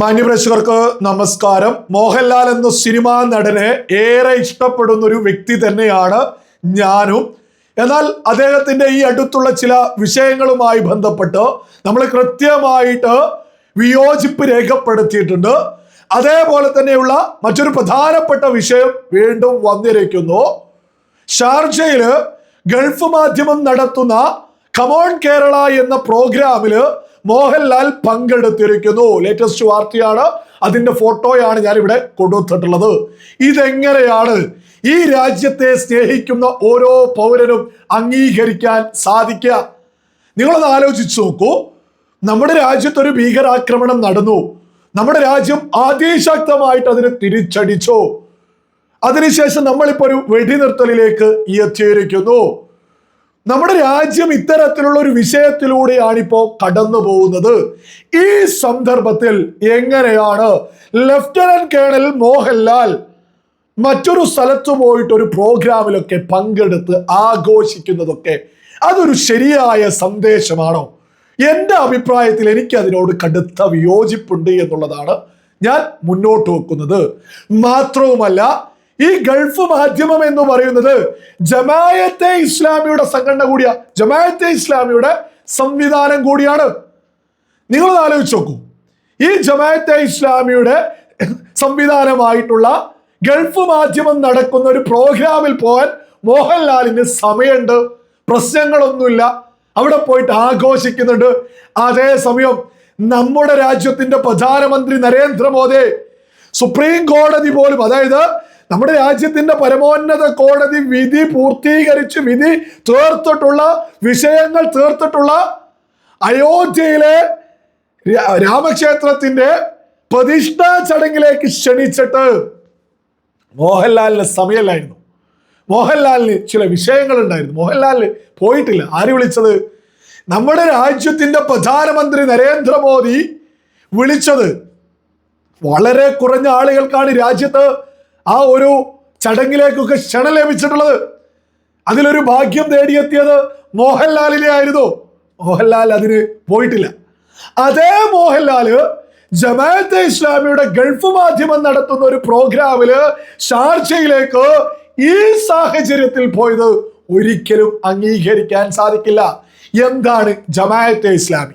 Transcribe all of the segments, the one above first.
മാന്യപ്രേക്ഷകർക്ക് നമസ്കാരം. മോഹൻലാൽ എന്ന സിനിമാ നടനെ ഏറെ ഇഷ്ടപ്പെടുന്ന ഒരു വ്യക്തി തന്നെയാണ് ഞാനും. എന്നാൽ അദ്ദേഹത്തിന്റെ ഈ അടുത്തുള്ള ചില വിഷയങ്ങളുമായി ബന്ധപ്പെട്ട് നമ്മൾ കൃത്യമായിട്ട് വിയോജിപ്പ് രേഖപ്പെടുത്തിയിട്ടുണ്ട്. അതേപോലെ തന്നെയുള്ള മറ്റൊരു പ്രധാനപ്പെട്ട വിഷയം വീണ്ടും വന്നിരിക്കുന്നു. ഷാർജയിൽ ഗൾഫ് മാധ്യമം നടത്തുന്ന കമോൺ കേരള എന്ന പ്രോഗ്രാമിൽ മോഹൻലാൽ പങ്കെടുത്തിരിക്കുന്നു. ലേറ്റസ്റ്റ് വാർത്തയാണ്. അതിന്റെ ഫോട്ടോയാണ് ഞാൻ ഇവിടെ കൊടുത്തിട്ടുള്ളത് ഇതെങ്ങനെയാണ് ഈ രാജ്യത്തെ സ്നേഹിക്കുന്ന ഓരോ പൗരനും അംഗീകരിക്കാൻ സാധിക്കുക? നിങ്ങളത് ആലോചിച്ചു നോക്കൂ. നമ്മുടെ രാജ്യത്തൊരു ഭീകരാക്രമണം നടന്നു. നമ്മുടെ രാജ്യം അതിശക്തമായിട്ട് അതിനെ തിരിച്ചടിച്ചു. അതിനുശേഷം നമ്മളിപ്പോ ഒരു വെടിനിർത്തലിലേക്ക് എത്തിയിരിക്കുന്നു നമ്മുടെ രാജ്യം ഇത്തരത്തിലുള്ള ഒരു വിഷയത്തിലൂടെയാണ് ഇപ്പോൾ കടന്നു പോകുന്നത്. ഈ സന്ദർഭത്തിൽ എങ്ങനെയാണ് ലഫ്റ്റനന്റ് കേണൽ മോഹൻലാൽ മറ്റൊരു സ്ഥലത്ത് പോയിട്ട് ഒരു പ്രോഗ്രാമിലൊക്കെ പങ്കെടുത്ത് ആഘോഷിക്കുന്നതൊക്കെ അതൊരു ശരിയായ സന്ദേശമാണോ? എന്റെ അഭിപ്രായത്തിൽ എനിക്ക് അതിനോട് കടുത്ത വിയോജിപ്പുണ്ട് എന്നുള്ളതാണ് ഞാൻ മുന്നോട്ട് വെക്കുന്നത്. മാത്രവുമല്ല ഈ ഗൾഫ് മാധ്യമം എന്ന് പറയുന്നത് ജമായത്തെ ഇസ്ലാമിയുടെ സംഘടന കൂടിയ. ജമായത്തെ ഇസ്ലാമിയുടെ സംവിധാനം കൂടിയാണ്. നിങ്ങൾ ആലോചിച്ച് നോക്കൂ. ഈ ജമായത്തെ ഇസ്ലാമിയുടെ സംവിധാനമായിട്ടുള്ള ഗൾഫ് മാധ്യമം നടക്കുന്ന ഒരു പ്രോഗ്രാമിൽ പോകാൻ മോഹൻലാലിന് സമയമുണ്ട്. പ്രശ്നങ്ങളൊന്നുമില്ല. അവിടെ പോയിട്ട് ആഘോഷിക്കുന്നുണ്ട്. അതേസമയം നമ്മുടെ രാജ്യത്തിന്റെ പ്രധാനമന്ത്രി നരേന്ദ്രമോദി സുപ്രീം കോടതി പോലും അതായത് നമ്മുടെ രാജ്യത്തിന്റെ പരമോന്നത കോടതി വിധി പൂർത്തീകരിച്ച് വിധി തീർത്തിട്ടുള്ള വിഷയങ്ങൾ തീർത്തിട്ടുള്ള അയോധ്യയിലെ രാമക്ഷേത്രത്തിന്റെ പ്രതിഷ്ഠാ ചടങ്ങിലേക്ക് ക്ഷണിച്ചിട്ട് മോഹൻലാലിന് സമയമില്ലായിരുന്നു. മോഹൻലാലിന് ചില വിഷയങ്ങൾ ഉണ്ടായിരുന്നു മോഹൻലാലിന് പോയിട്ടില്ല. ആര് വിളിച്ചത്? നമ്മുടെ രാജ്യത്തിന്റെ പ്രധാനമന്ത്രി നരേന്ദ്രമോദി വിളിച്ചത്. വളരെ കുറഞ്ഞ ആളുകൾക്കാണ് രാജ്യത്ത് ആ ഒരു ചടങ്ങിലേക്കൊക്കെ ക്ഷണം ലഭിച്ചിട്ടുള്ളത്. അതിലൊരു ഭാഗ്യം നേടിയെത്തിയത് മോഹൻലാലിനെ ആയിരുന്നു. മോഹൻലാൽ അതിന് പോയിട്ടില്ല. അതേ മോഹൻലാൽ ജമാഅത്തെ ഇസ്ലാമിയുടെ ഗൾഫ് മാധ്യമം നടത്തുന്ന ഒരു പ്രോഗ്രാമിൽ ഷാർജയിലേക്ക് ഈ സാഹചര്യത്തിൽ പോയത് ഒരിക്കലും അംഗീകരിക്കാൻ സാധിക്കില്ല. എന്താണ് ജമാഅത്തെ ഇസ്ലാമി?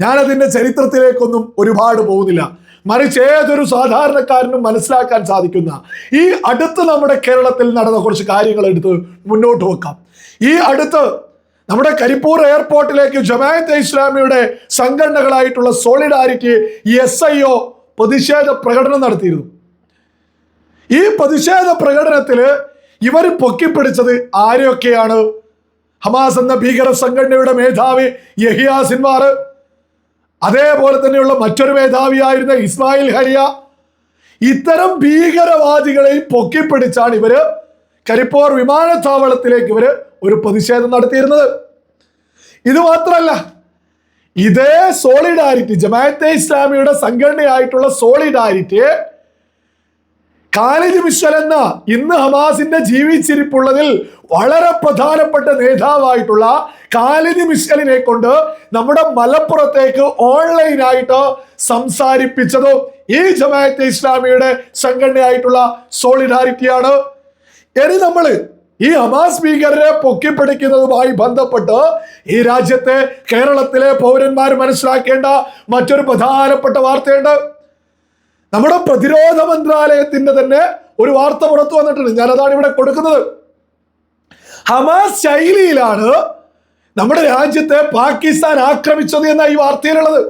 ഞാനതിന്റെ ചരിത്രത്തിലേക്കൊന്നും ഒരുപാട് പോകുന്നില്ല. മറിച്ച് ഏതൊരു സാധാരണക്കാരനും മനസ്സിലാക്കാൻ സാധിക്കുന്ന ഈ അടുത്ത് നമ്മുടെ കേരളത്തിൽ നടന്ന കുറച്ച് കാര്യങ്ങൾ എടുത്ത് മുന്നോട്ട് വെക്കാം. ഈ അടുത്ത് നമ്മുടെ കരിപ്പൂർ എയർപോർട്ടിലേക്ക് ജമായത്ത് ഇസ്ലാമിയുടെ സംഘടനകളായിട്ടുള്ള സോളിഡാരിറ്റി എസ് ഐ ഒ പ്രതിഷേധ പ്രകടനം നടത്തിയിരുന്നു. ഈ പ്രതിഷേധ പ്രകടനത്തിൽ ഇവർ പൊക്കിപ്പിടിച്ചത് ആരെയൊക്കെയാണ്? ഹമാസ് എന്ന ഭീകര സംഘടനയുടെ മേധാവി യഹിയ സിൻവാർ അതേപോലെ തന്നെയുള്ള മറ്റൊരു മേധാവിയായിരുന്ന ഇസ്മായിൽ ഹരിയ ഇത്തരം ഭീകരവാദികളെ പൊക്കിപ്പിടിച്ചാണ് ഇവർ കരിപ്പോർ വിമാനത്താവളത്തിലേക്ക് ഇവർ ഒരു പ്രതിഷേധം നടത്തിയിരുന്നത്. ഇത് മാത്രമല്ല ഇതേ സോളിഡാരിറ്റി ജമാഅത്തെ ഇസ്ലാമിയുടെ സംഘടനയായിട്ടുള്ള സോളിഡാരിറ്റി ഖാലിദ് മിഷൽ എന്ന ഇന്ന് ഹമാസിന്റെ ജീവിച്ചിരിപ്പുള്ളതിൽ വളരെ പ്രധാനപ്പെട്ട നേതാവായിട്ടുള്ള ഖാലിദ് മിഷലിനെ കൊണ്ട് നമ്മുടെ മലപ്പുറത്തേക്ക് ഓൺലൈനായിട്ട് സംസാരിപ്പിച്ചതും ഈ ജമാഅത്തെ ഇസ്ലാമിയുടെ സംഘടനയായിട്ടുള്ള സോളിഡാരിറ്റിയാണ്. ഇനി നമ്മൾ ഈ ഹമാസ് ഭീകരരെ പൊക്കിപ്പിടിക്കുന്നതുമായി ബന്ധപ്പെട്ട് ഈ രാജ്യത്തെ കേരളത്തിലെ പൗരന്മാർ മനസ്സിലാക്കേണ്ട മറ്റൊരു പ്രധാനപ്പെട്ട വാർത്തയുണ്ട്. നമ്മുടെ പ്രതിരോധ മന്ത്രാലയത്തിന്റെ തന്നെ ഒരു വാർത്ത പുറത്തു വന്നിട്ടുണ്ട്. ഞാൻ അതാണ് ഇവിടെ കൊടുക്കുന്നത്. ഹമാസ് ശൈലിയിലാണ് നമ്മുടെ രാജ്യത്തെ പാകിസ്ഥാൻ ആക്രമിച്ചത് എന്ന ഈ വാർത്തയിലുള്ളത്.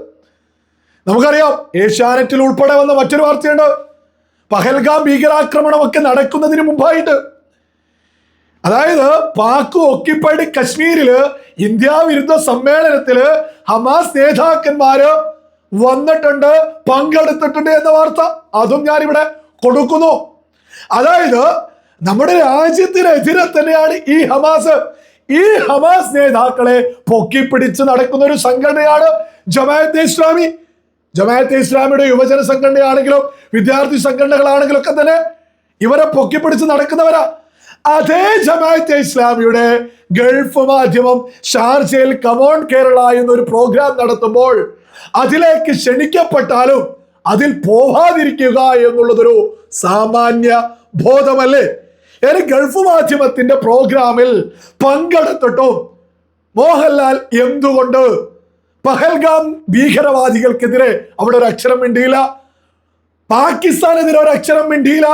നമുക്കറിയാം ഏഷ്യാനെറ്റിൽ ഉൾപ്പെടെ വന്ന മറ്റൊരു വാർത്തയുണ്ട്. പഹൽഗാം ഭീകരാക്രമണമൊക്കെ നടക്കുന്നതിന് മുമ്പായിട്ട്. അതായത് പാക് ഒക്കിപ്പൈഡ് കശ്മീരിൽ ഇന്ത്യ വിരുദ്ധ സമ്മേളനത്തിൽ ഹമാസ് നേതാക്കന്മാര് വന്നിട്ടുണ്ട് പങ്കെടുത്തിട്ടുണ്ട് എന്ന വാർത്ത അതും ഞാനിവിടെ കൊടുക്കുന്നു. അതായത് നമ്മുടെ രാജ്യത്തിനെതിരെ തന്നെയാണ് ഈ ഹമാസ്. ഈ ഹമാസ് നേതാക്കളെ പൊക്കിപ്പിടിച്ച് നടക്കുന്ന ഒരു സംഘടനയാണ് ജമാഅത്തെ ഇസ്ലാമി. ജമാഅത്തെ ഇസ്ലാമിയുടെ യുവജന സംഘടനയാണെങ്കിലും വിദ്യാർത്ഥി സംഘടനകളാണെങ്കിലും ഒക്കെ തന്നെ ഇവരെ പൊക്കിപ്പിടിച്ച് നടക്കുന്നവരാ. അതേ ജമാഅത്തെ ഇസ്ലാമിയുടെ ഗൾഫ് മാധ്യമം ഷാർജയിൽ കമോൺ കേരള എന്നൊരു പ്രോഗ്രാം നടത്തുമ്പോൾ അതിലേക്ക് ക്ഷണിക്കപ്പെട്ടാലും അതിൽ പോവാതിരിക്കുക എന്നുള്ളതൊരു സാമാന്യ ബോധമല്ലേ? ഇനി ഗൾഫ് മാധ്യമത്തിന്റെ പ്രോഗ്രാമിൽ പങ്കെടുത്തിട്ടും മോഹൻലാൽ എന്തുകൊണ്ട് പഹൽഗാം ഭീകരവാദികൾക്കെതിരെ അവിടെ ഒരു അക്ഷരം മിണ്ടിയില്ല? പാകിസ്ഥാനെതിരെ ഒരു അക്ഷരം മിണ്ടിയില്ല?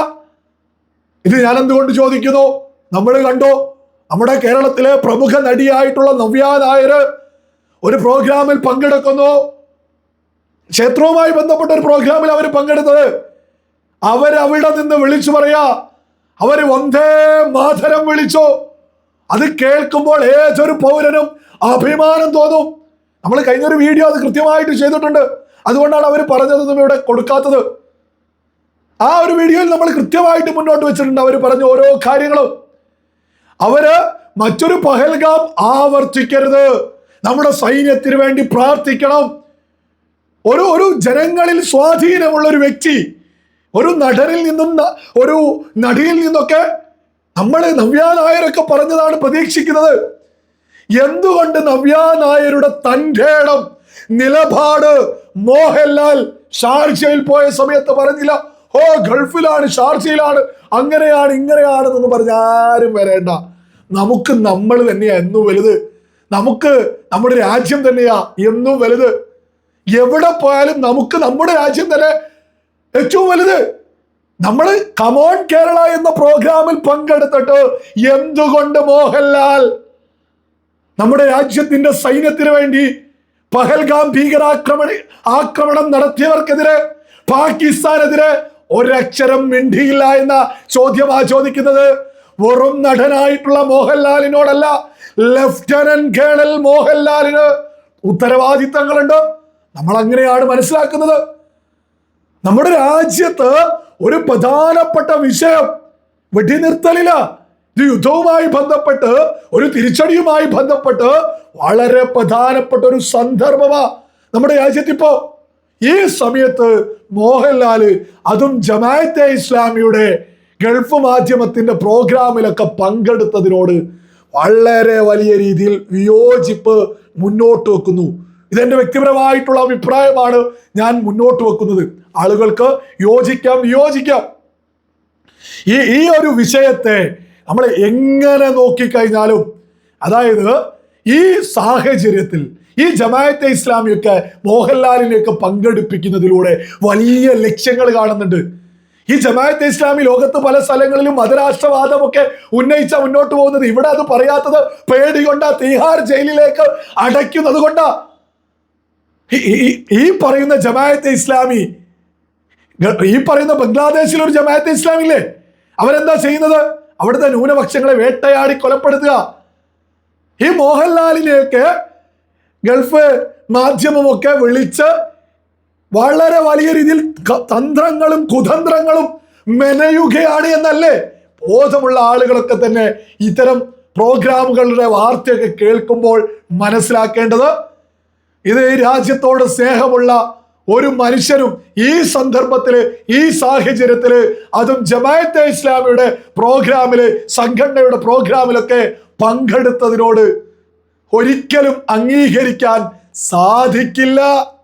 ഇത് ഞാൻ എന്തുകൊണ്ട് ചോദിക്കുന്നു? നമ്മൾ കണ്ടോ നമ്മുടെ കേരളത്തിലെ പ്രമുഖ നടിയായിട്ടുള്ള നവ്യ നായർ ഒരു പ്രോഗ്രാമിൽ പങ്കെടുക്കുന്നു. ക്ഷേത്രവുമായി ബന്ധപ്പെട്ട ഒരു പ്രോഗ്രാമിൽ അവർ പങ്കെടുത്തത്. അവരവിടെ നിന്ന് വിളിച്ചു പറയാ അവർ വന്ദേ മാധരം വിളിച്ചു. അത് കേൾക്കുമ്പോൾ ഏതൊരു പൗരനും അഭിമാനം തോന്നും. നമ്മൾ കഴിഞ്ഞൊരു വീഡിയോ അത് കൃത്യമായിട്ട് ചെയ്തിട്ടുണ്ട്. അതുകൊണ്ടാണ് അവർ പറഞ്ഞതൊന്നും ഇവിടെ കൊടുക്കാത്തത്. ആ ഒരു വീഡിയോയിൽ നമ്മൾ കൃത്യമായിട്ട് മുന്നോട്ട് വെച്ചിട്ടുണ്ട്. അവർ പറഞ്ഞ ഓരോ കാര്യങ്ങളും. അവർ മറ്റൊരു പഹൽഗാം ആവർത്തിക്കരുത്. നമ്മുടെ സൈന്യത്തിന് വേണ്ടി പ്രാർത്ഥിക്കണം. ഒരു ഒരു ജനങ്ങളിൽ സ്വാധീനമുള്ള ഒരു വ്യക്തി ഒരു നടനിൽ നിന്നും ഒരു നടിയിൽ നിന്നൊക്കെ നമ്മൾ നവ്യ നായരൊക്കെ പറഞ്ഞതാണ് പ്രതീക്ഷിക്കുന്നത്. എന്തുകൊണ്ട് നവ്യ നായരുടെ തന്റെ നിലപാട് മോഹൻലാൽ ഷാർജയിൽ പോയ സമയത്ത് പറഞ്ഞില്ല ഓ ഗൾഫിലാണ് ഷാർജയിലാണ് അങ്ങനെയാണ് ഇങ്ങനെയാണെന്ന് പറഞ്ഞ ആരും വരേണ്ട. നമുക്ക് നമ്മൾ തന്നെയാ എന്നും വലുത്. നമുക്ക് നമ്മുടെ രാജ്യം തന്നെയാ എന്നും വലുത്. എവിടെ പോയാലും നമുക്ക് നമ്മുടെ രാജ്യം തന്നെ ഏറ്റവും വലുത്. നമ്മൾ കമോൺ കേരള എന്ന പ്രോഗ്രാമിൽ പങ്കെടുത്തിട്ട് എന്തുകൊണ്ട് മോഹൻലാൽ നമ്മുടെ രാജ്യത്തിന്റെ സൈന്യത്തിന് വേണ്ടി പഹൽഗാം ഭീകരാക്രമണ ആക്രമണം നടത്തിയവർക്കെതിരെ പാകിസ്ഥാനെതിരെ ഒരക്ഷരം മിണ്ടിയില്ല എന്ന ചോദ്യമാ ചോദിക്കുന്നത്. വെറും നടനായിട്ടുള്ള മോഹൻലാലിനോടല്ല ലഫ്റ്റനന്റ് കേണൽ മോഹൻലാലിന് ഉത്തരവാദിത്തങ്ങളുണ്ട്. നമ്മൾ അങ്ങനെയാണ് മനസ്സിലാക്കുന്നത്? നമ്മുടെ രാജ്യത്ത് ഒരു പ്രധാനപ്പെട്ട വിഷയം വെടിനിർത്തലില്ല യുദ്ധവുമായി ബന്ധപ്പെട്ട് ഒരു തിരിച്ചടിയുമായി ബന്ധപ്പെട്ട് വളരെ പ്രധാനപ്പെട്ട ഒരു സന്ദർഭമാ നമ്മുടെ രാജ്യത്തിപ്പോ. ഈ സമയത്ത് മോഹൻലാൽ അതും ജമാഅത്തെ ഇസ്ലാമിയുടെ ഗൾഫ് മാധ്യമത്തിന്റെ പ്രോഗ്രാമിലൊക്കെ പങ്കെടുത്തതിനോട് വളരെ വലിയ രീതിയിൽ വിയോജിപ്പ് മുന്നോട്ട് വെക്കുന്നു. ഇതെന്റെ വ്യക്തിപരമായിട്ടുള്ള അഭിപ്രായമാണ് ഞാൻ മുന്നോട്ട് വെക്കുന്നത്. ആളുകൾക്ക് യോജിക്കാം വിയോജിക്കാം. ഈ ഈ ഒരു വിഷയത്തെ നമ്മൾ എങ്ങനെ നോക്കിക്കഴിഞ്ഞാലും അതായത് ഈ സാഹചര്യത്തിൽ ഈ ജമായത്തെ ഇസ്ലാമിയൊക്കെ മോഹൻലാലിനെയൊക്കെ പങ്കെടുപ്പിക്കുന്നതിലൂടെ വലിയ ലക്ഷ്യങ്ങൾ കാണുന്നുണ്ട്. ഈ ജമാഅത്തെ ഇസ്ലാമി ലോകത്ത് പല സ്ഥലങ്ങളിലും മതരാഷ്ട്രവാദമൊക്കെ ഉന്നയിച്ച മുന്നോട്ട് പോകുന്നത്. ഇവിടെ അത് പറയാത്തത് പേടി കൊണ്ടാ തീഹാർ ജയിലിലേക്ക് അടയ്ക്കുന്നത് കൊണ്ടാ. ഈ- പറയുന്ന ജമാഅത്തെ ഇസ്ലാമി ഈ പറയുന്ന ബംഗ്ലാദേശിൽ ഒരു ജമാഅത്തെ ഇസ്ലാമില്ലേ? അവരെന്താ ചെയ്യുന്നത്? അവിടുത്തെ ന്യൂനപക്ഷങ്ങളെ വേട്ടയാടി കൊലപ്പെടുത്തുക. ഈ മോഹൻലാലിനെയൊക്കെ ഗൾഫ് മാധ്യമമൊക്കെ വിളിച്ച് വളരെ വലിയ രീതിയിൽ തന്ത്രങ്ങളും കുതന്ത്രങ്ങളും മെനയുകയാണ് എന്നല്ലേ? ബോധമുള്ള ആളുകളൊക്കെ തന്നെ ഇത്തരം പ്രോഗ്രാമുകളുടെ വാർത്തയൊക്കെ കേൾക്കുമ്പോൾ മനസ്സിലാക്കേണ്ടത് ഇത് ഈ രാജ്യത്തോട് സ്നേഹമുള്ള ഒരു മനുഷ്യനും ഈ സന്ദർഭത്തിൽ ഈ സാഹചര്യത്തിൽ അതും ജമാഅത്തെ ഇസ്ലാമിയുടെ പ്രോഗ്രാമിൽ സംഘടനയുടെ പ്രോഗ്രാമിലൊക്കെ പങ്കെടുത്തതിനോട് ഒരിക്കലും അംഗീകരിക്കാൻ സാധിക്കില്ല.